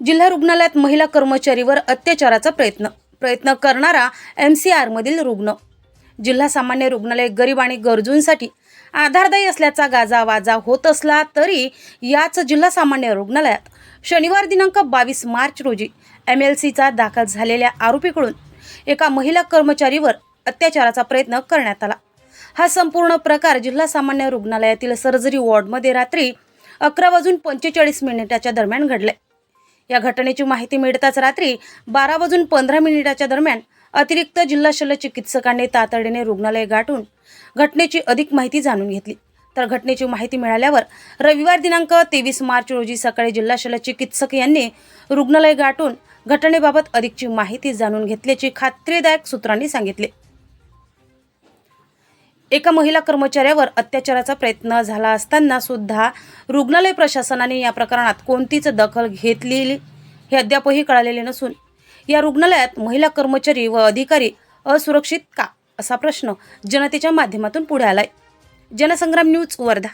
जिल्हा रुग्णालयात महिला कर्मचारीवर अत्याचाराचा प्रयत्न. प्रयत्न करणारा एम सी आरमधील रुग्ण. जिल्हा सामान्य रुग्णालय गरीब आणि गरजूंसाठी आधारदायी असल्याचा गाजावाजा होत असला तरी याच जिल्हा सामान्य रुग्णालयात शनिवार दिनांक बावीस मार्च रोजी एम एल सीचा दाखल झालेल्या आरोपीकडून एका महिला कर्मचारीवर अत्याचाराचा प्रयत्न करण्यात आला. हा संपूर्ण प्रकार जिल्हा सामान्य रुग्णालयातील सर्जरी वॉर्डमध्ये रात्री अकरा वाजून पंचेचाळीस मिनिटाच्या दरम्यान घडलाय या घटनेची माहिती मिळताच रात्री बारा वाजून पंधरा मिनिटाच्या दरम्यान अतिरिक्त जिल्हा शल्य चिकित्सकांनी तातडीने रुग्णालय गाठून घटनेची अधिक माहिती जाणून घेतली. तर घटनेची माहिती मिळाल्यावर रविवार दिनांक तेवीस मार्च रोजी सकाळी जिल्हा शल्य चिकित्सक यांनी रुग्णालय गाठून घटनेबाबत अधिकची माहिती जाणून घेतल्याची खात्रीदायक सूत्रांनी सांगितले. एका महिला कर्मचाऱ्यावर अत्याचाराचा प्रयत्न झाला असताना सुद्धा रुग्णालय प्रशासनाने या प्रकरणात कोणतीच दखल घेतलेली हे अद्यापही कळालेले नसून या रुग्णालयात महिला कर्मचारी व अधिकारी असुरक्षित का? असा प्रश्न जनतेच्या माध्यमातून पुढे आलाय. जनसंग्राम न्यूज वर्धा.